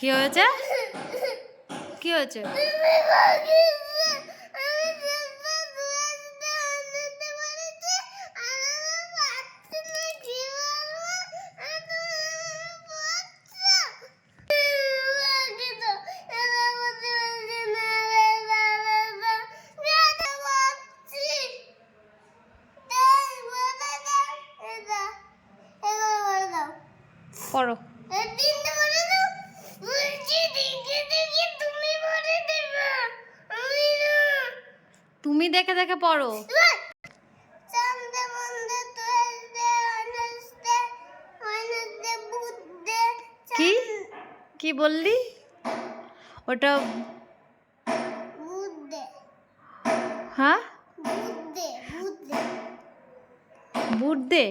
কি হয়েছে? কি হয়েছে? পড়ো তিনটে বলে দাও বলছি দিকে দিকে তুমি বলে দেবে আমি না তুমি দেখে দেখে পড়ো। কি? কি? বললি? ওটা হ্যাঁ? বুদ্ধে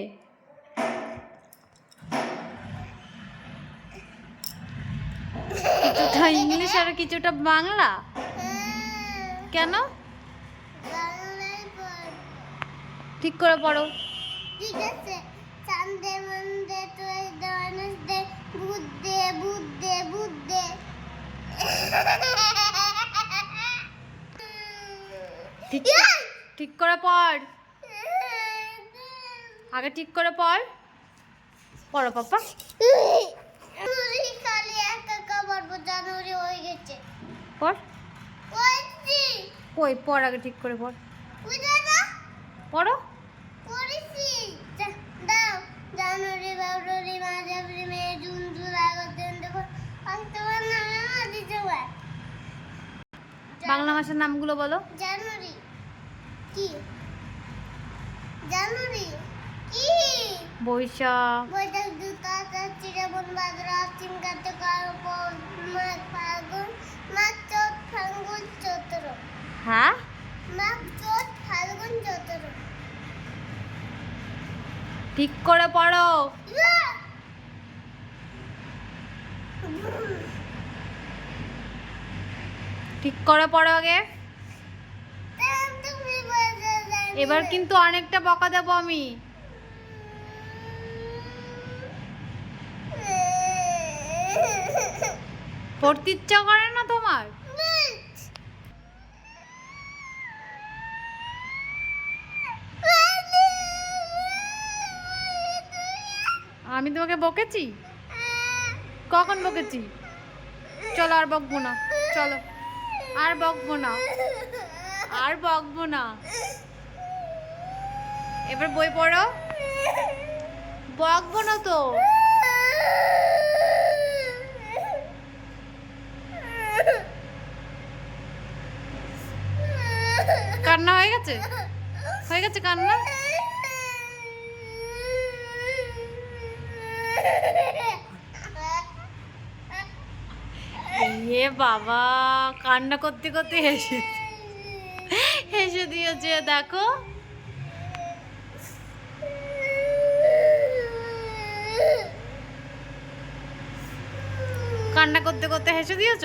কিছুটা ইংলিশ আর কিছুটা বাংলা? কেন? বাংলায় পড় ঠিক করে পড়ো। ঠিক আছে। চান্দে মন্দে তুলতে অনস্তে বুদ্ধে বুদ্ধে বুদ্ধে। ঠিক ঠিক করে পড়। আগে ঠিক করে পড়। পড়ো পাপা জানুয়ারি হয়ে গেছে। পড়। কই? পড় আগে ঠিক করে পড় পড়ো। পড়েছি যা- দাও। January February March April May June July August Bangla মাসের নামগুলো বলো। জানুয়ারি। কি? জানুয়ারি। কি? বৈশাখ। হ্যাঁ ঠিক করে পড়ো। ঠিক করে পড়ো আগে। এবার কিন্তু অনেকটা বকা দেবো আমি। পড়তে ইচ্ছা করে না তোমার? আমি তোমাকে বকেছি? কখন বকেছি? চলো আর বকবো না, চলো। আর বকবো না, আর বকবো না। এবার বই পড়ো। বকবো না তো। কান্না হয়ে গেছে? হয়ে গেছে কান্না? বাবা, কান্না করতে করতে হেসে হেসে দিয়েছে, দেখো। কান্না করতে করতে হেসে দিয়েছ?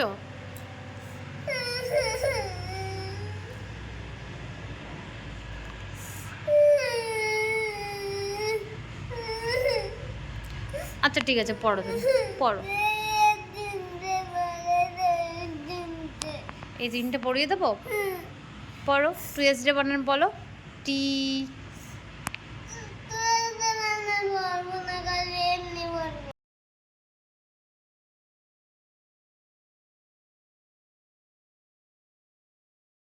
আচ্ছা ঠিক আছে, পড়ো তুমি। পড়ো। এই রিংটা পরিয়ে দেবো? পড়ো এস ডে বানান বলো। টি